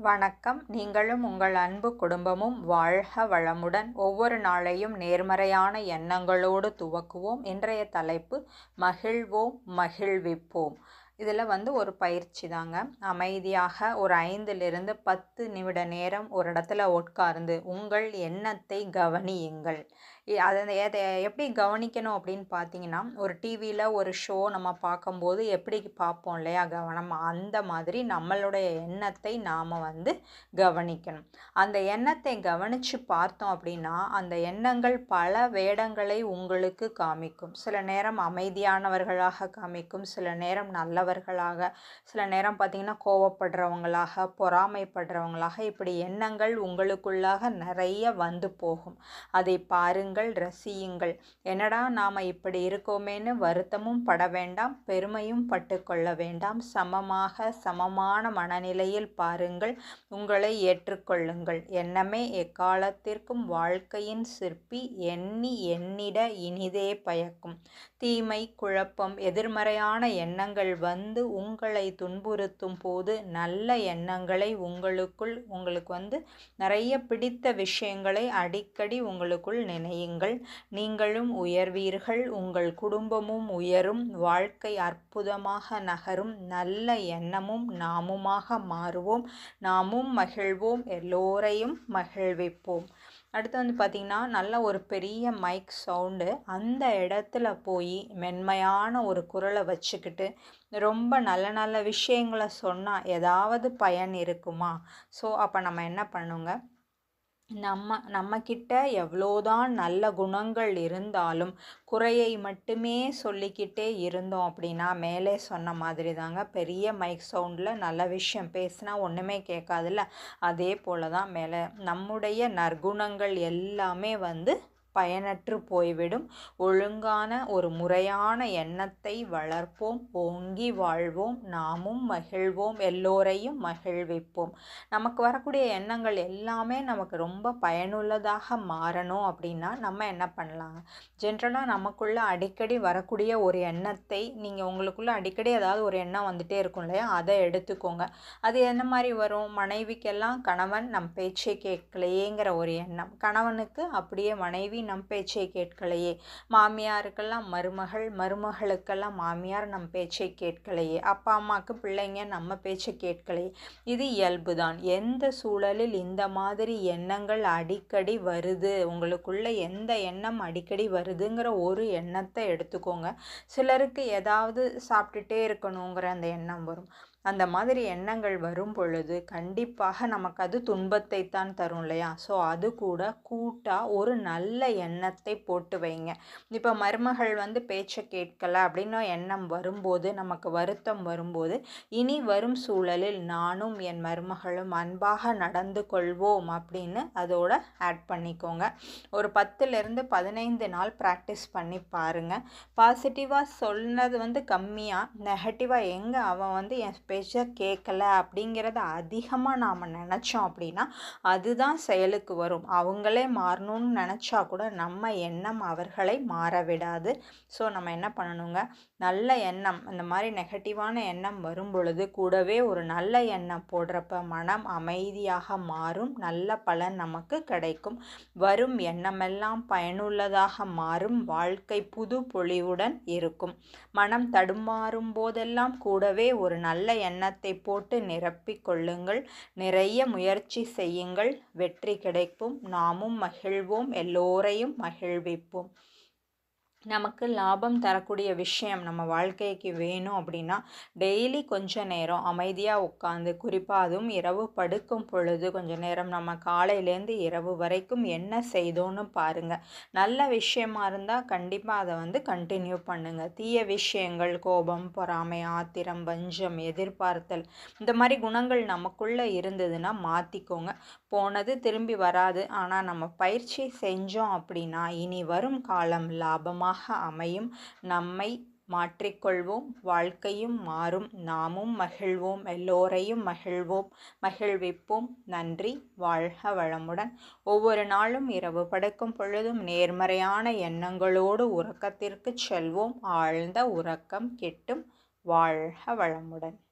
வணக்கம். நீங்களும் உங்கள் அன்பு குடும்பமும் வாழ்க வளமுடன். ஒவ்வொரு நாளையும் நேர்மறையான எண்ணங்களோடு துவக்குவோம். இன்றைய தலைப்பு மகிழ்வோம் மகிழ்விப்போம். இதில் வந்து ஒரு பயிற்சி தாங்க. அமைதியாக ஒரு ஐந்திலிருந்து பத்து நிமிட நேரம் ஒரு இடத்துல உட்கார்ந்து உங்கள் எண்ணத்தை கவனியுங்கள். அதை எப்படி கவனிக்கணும் அப்படின்னு பார்த்தீங்கன்னா ஒரு டிவியில் ஒரு ஷோ நம்ம பார்க்கும்போது எப்படி பார்ப்போம் இல்லையா? கவனம் அந்த மாதிரி நம்மளுடைய எண்ணத்தை நாம் வந்து கவனிக்கணும். அந்த எண்ணத்தை கவனித்து பார்த்தோம் அப்படின்னா அந்த எண்ணங்கள் பல வேடங்களை உங்களுக்கு காமிக்கும். சில நேரம் அமைதியானவர்களாக காமிக்கும் சில நேரம் நல்லவர்களாக சில நேரம் பார்த்தீங்கன்னா கோவப்படுறவங்களாக பொறாமைப்படுறவங்களாக இப்படி எண்ணங்கள் உங்களுக்குள்ளாக நிறைய வந்து போகும். அதை பாருங்கள். ரசியுங்கள். என்னடா நாம் இப்படி இருக்கோமேன்னு வருத்தமும் பட வேண்டாம் பெருமையும் பட்டுக்கொள்ள வேண்டாம். சமமாக சமமான மனநிலையில் பாருங்கள் உங்களை ஏற்றுக்கொள்ளுங்கள். எண்ணமே எக்காலத்திற்கும் வாழ்க்கையின் சிற்பி எண்ணி எண்ணிட இனிதே பயக்கும். தீமை குழப்பம் எதிர்மறையான எண்ணங்கள் வந்து உங்களை துன்புறுத்தும் போது நல்ல எண்ணங்களை உங்களுக்குள் உங்களுக்கு வந்து நிறைய பிடித்த விஷயங்களை அடிக்கடி உங்களுக்குள் நினையுங்கள். நீங்களும் உயர்வீர்கள். உங்கள் குடும்பமும் உயரும். வாழ்க்கை அற்புதமாக நகரும். நல்ல எண்ணமும் நாமுமாக மாறுவோம். நாமும் மகிழ்வோம். எல்லோரையும் மகிழ்விப்போம். அடுத்து வந்து பார்த்திங்கன்னா நல்ல ஒரு பெரிய மைக் சவுண்டு அந்த இடத்துல போய் மென்மையான ஒரு குரலை வச்சுக்கிட்டு ரொம்ப நல்ல நல்ல விஷயங்களை சொன்னால் ஏதாவது பயன் இருக்குமா? ஸோ அப்போ நம்ம என்ன பண்ணுங்க? நம்ம நம்மக்கிட்ட எவ்வளோதான் நல்ல குணங்கள் இருந்தாலும் குறையை மட்டுமே சொல்லிக்கிட்டே இருந்தோம் அப்படின்னா மேலே சொன்ன மாதிரி தாங்க பெரிய மைக் சவுண்டில் நல்ல விஷயம் பேசினா ஒன்றுமே கேட்காதுல்ல. அதே போல தான் மேலே நம்முடைய நற்குணங்கள் எல்லாமே வந்து பயனற்று போய்விடும். ஒழுங்கான ஒரு முறையான எண்ணத்தை வளர்ப்போம். ஓங்கி வாழ்வோம். நாமும் மகிழ்வோம். எல்லோரையும் மகிழ்விப்போம். நமக்கு வரக்கூடிய எண்ணங்கள் எல்லாமே நமக்கு ரொம்ப பயனுள்ளதாக மாறணும் அப்படின்னா நம்ம என்ன பண்ணலாங்க? ஜென்ரலாக நமக்குள்ள அடிக்கடி வரக்கூடிய ஒரு எண்ணத்தை நீங்கள் உங்களுக்குள்ள அடிக்கடி ஏதாவது ஒரு எண்ணம் வந்துட்டே இருக்கும் இல்லையா? அதை எடுத்துக்கோங்க. அது என்ன மாதிரி வரும்? மனைவிக்கெல்லாம் கணவன் நம் பேச்சை கேட்கலையேங்கிற ஒரு எண்ணம். கணவனுக்கு அப்படியே மனைவி நம் பேச்சை கேட்கலையே. மாமியாருக்கெல்லாம் மருமகள் மருமகளுக்கெல்லாம் மாமியார் நம் பேச்சை கேட்கலையே. அப்பா அம்மாவுக்கு பிள்ளைங்க நம்ம பேச்சை கேட்கலையே. இது இயல்பு தான் எந்த சூழலில் இந்த மாதிரி எண்ணங்கள் அடிக்கடி வருது? உங்களுக்குள்ள எந்த எண்ணம் அடிக்கடி வருதுங்கிற ஒரு எண்ணத்தை எடுத்துக்கோங்க. சிலருக்கு ஏதாவது சாப்பிட்டுட்டே இருக்கணுங்கிற அந்த எண்ணம் வரும். அந்த மாதிரி எண்ணங்கள் வரும் பொழுது கண்டிப்பாக நமக்கு அது துன்பத்தை தான் தரும் இல்லையா? ஸோ அது கூட கூட்டாக ஒரு நல்ல எண்ணத்தை போட்டு வைங்க. இப்போ மருமகள் வந்து பேச்சை கேட்கல அப்படின்னு எண்ணம் வரும்போது நமக்கு வருத்தம் வரும்போது இனி வரும் சூழலில் நானும் என் மருமகளும் அன்பாக நடந்து கொள்வோம் அப்படின்னு அதோட ஆட் பண்ணிக்கோங்க. ஒரு பத்துலேருந்து பதினைந்து நாள் ப்ராக்டிஸ் பண்ணி பாருங்கள் பாசிட்டிவாக சொன்னது வந்து கம்மியாக நெகட்டிவாக எங்கே அவன் வந்து என் ப்ரெஷர் கேட்கல அப்படிங்கிறத அதிகமாக நாம் நினச்சோம் அப்படின்னா அதுதான் செயலுக்கு வரும். அவங்களே மாறணும்னு நினச்சா கூட நம்ம எண்ணம் அவர்களை மாற விடாது. ஸோ நம்ம என்ன பண்ணணுங்க? நல்ல எண்ணம் அந்த மாதிரி நெகட்டிவான எண்ணம் வரும் பொழுது கூடவே ஒரு நல்ல எண்ணம் போடுறப்ப மனம் அமைதியாக மாறும் நல்ல பலன் நமக்கு கிடைக்கும். வரும் எண்ணமெல்லாம் பயனுள்ளதாக மாறும் வாழ்க்கை புது பொலிவுடன் இருக்கும். மனம் தடுமாறும் போதெல்லாம் கூடவே ஒரு நல்ல எண்ணத்தை போட்டு நிரப்பிக் கொள்ளுங்கள். நிறைய முயற்சி செய்யுங்கள். வெற்றி கிடைக்கும். நாமும் மகிழ்வோம். எல்லோரையும் மகிழ்விப்போம். நமக்கு லாபம் தரக்கூடிய விஷயம் நம்ம வாழ்க்கைக்கு வேணும் அப்படின்னா டெய்லி கொஞ்ச நேரம் அமைதியாக உட்காந்து குறிப்பாக அதுவும் இரவு படுக்கும் பொழுது கொஞ்ச நேரம் நம்ம காலையிலேருந்து இரவு வரைக்கும் என்ன செய்தோன்னு பாருங்கள் நல்ல விஷயமா இருந்தால் கண்டிப்பாக அதை வந்து கண்டினியூ பண்ணுங்கள் தீய விஷயங்கள் கோபம் பொறாமை ஆத்திரம் வஞ்சம் எதிர்பார்த்தல் இந்த மாதிரி குணங்கள் நமக்குள்ளே இருந்ததுன்னா மாற்றிக்கோங்க போனது திரும்பி வராது. ஆனால் நம்ம பயிற்சி செஞ்சோம் அப்படின்னா இனி வரும் காலம் லாபமாக அமையும். நம்மை மாற்றிக்கொள்வோம். வாழ்க்கையும் மாறும். நாமும் மகிழ்வோம். எல்லோரையும் மகிழ்வோம். மகிழ்விப்போம். நன்றி. வாழ்க வளமுடன். ஒவ்வொரு நாளும் இரவு படுக்கும் பொழுதும் நேர்மறையான எண்ணங்களோடு உறக்கத்திற்கு செல்வோம். ஆழ்ந்த உறக்கம் கிட்டும். வாழ்க வளமுடன்.